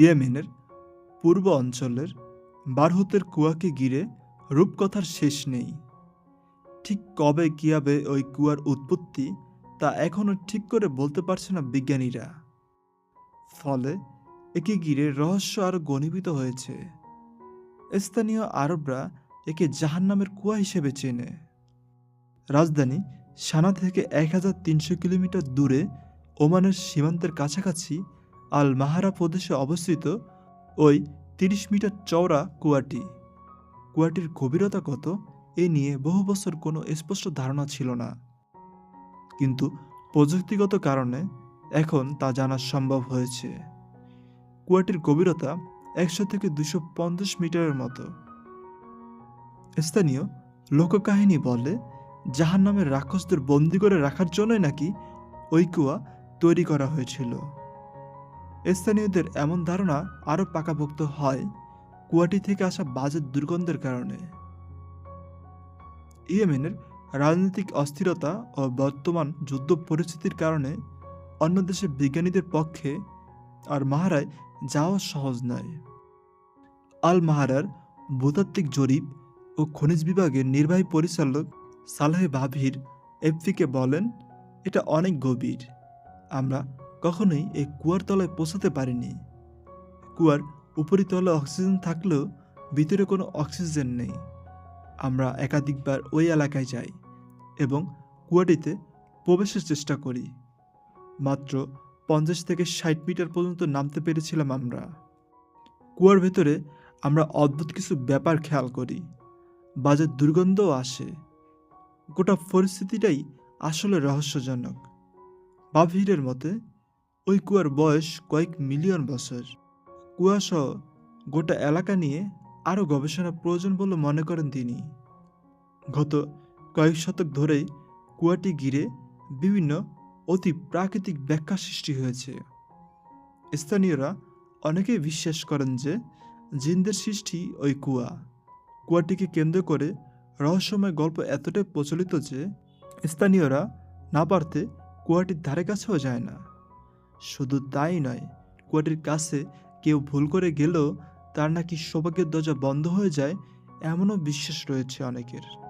ইয়েমেনের পূর্ব অঞ্চলের বারহুতের কুয়াকে ঘিরে রূপকথার শেষ নেই। ঠিক কবে কীভাবে ওই কুয়ার উৎপত্তি তা এখনও ঠিক করে বলতে পারছে না বিজ্ঞানীরা। ফলে একে ঘিরে রহস্য আরও ঘনীভূত হয়েছে। স্থানীয় আরবরা একে জাহান্নামের কুয়া হিসেবে চেনে। রাজধানী সানা থেকে এক হাজার তিনশো কিলোমিটার দূরে ওমানের সীমান্তের কাছাকাছি আল মাহারা প্রদেশে অবস্থিত ওই তিরিশ মিটার চওড়া কুয়াটি। কুয়াটির গভীরতা কত, এ নিয়ে বহু বছর কোনো স্পষ্ট ধারণা ছিল না। কিন্তু প্রযুক্তিগত কারণে এখন তা জানা সম্ভব হয়েছে। কুয়াটির গভীরতা একশো থেকে দুশো পঞ্চাশ মিটারের মতো। স্থানীয় লোককাহিনী বলে জাহান নামের রাক্ষসদের বন্দি করে রাখার জন্যই নাকি ওই কুয়া তৈরি করা হয়েছিল। স্থানীয়দের এমন ধারণা আরও পাকাপোক্ত হয় কুয়াটি থেকে আসা বাজে দুর্গন্ধের কারণে। ইয়েমেনের রাজনৈতিক অস্থিরতা ও বর্তমান যুদ্ধ পরিস্থিতির কারণে অন্য দেশের বিজ্ঞানীদের পক্ষে আর মাহারায় যাওয়া সহজ নয়। আল মাহারার ভূতাত্ত্বিক জরিপ ও খনিজ বিভাগের নির্বাহী পরিচালক সালেহ বাভির এফপিকে বলেন, এটা অনেক গভীর। আমরা কখনোই এই কুয়ার তলায় পৌঁছাতে পারিনি। কুয়ার উপরিতলে অক্সিজেন থাকলেও ভিতরে কোনো অক্সিজেন নেই। আমরা একাধিকবার ওই এলাকায় যাই এবং কুয়াটিতে প্রবেশের চেষ্টা করি। মাত্র পঞ্চাশ থেকে ষাট মিটার পর্যন্ত নামতে পেরেছিলাম আমরা। কুয়ার ভেতরে আমরা অদ্ভুত কিছু ব্যাপার খেয়াল করি। বাজার দুর্গন্ধও আসে। গোটা পরিস্থিতিটাই আসলে রহস্যজনক। বাভিরের মতে ওই কুয়ার বয়স কয়েক মিলিয়ন বছর। কুয়াসহ গোটা এলাকা নিয়ে আরও গবেষণা প্রয়োজন বলে মনে করেন তিনি। গত কয়েক শতক ধরেই কুয়াটি ঘিরে বিভিন্ন অতি প্রাকৃতিক ব্যাখ্যা সৃষ্টি হয়েছে। স্থানীয়রা অনেকেই বিশ্বাস করেন যে জিনদের সৃষ্টি ওই কুয়া। কুয়াটিকে কেন্দ্র করে রহস্যময় গল্প এতটাই প্রচলিত যে স্থানীয়রা না পারতে কুয়াটির ধারে কাছেও যায় না। শুধু তাই নয়, কুয়াটির কাছে কেউ ভুল করে গেলেও তার নাকি সৌভাগ্যের দরজা বন্ধ হয়ে যায়, এমনও বিশ্বাস রয়েছে অনেকের।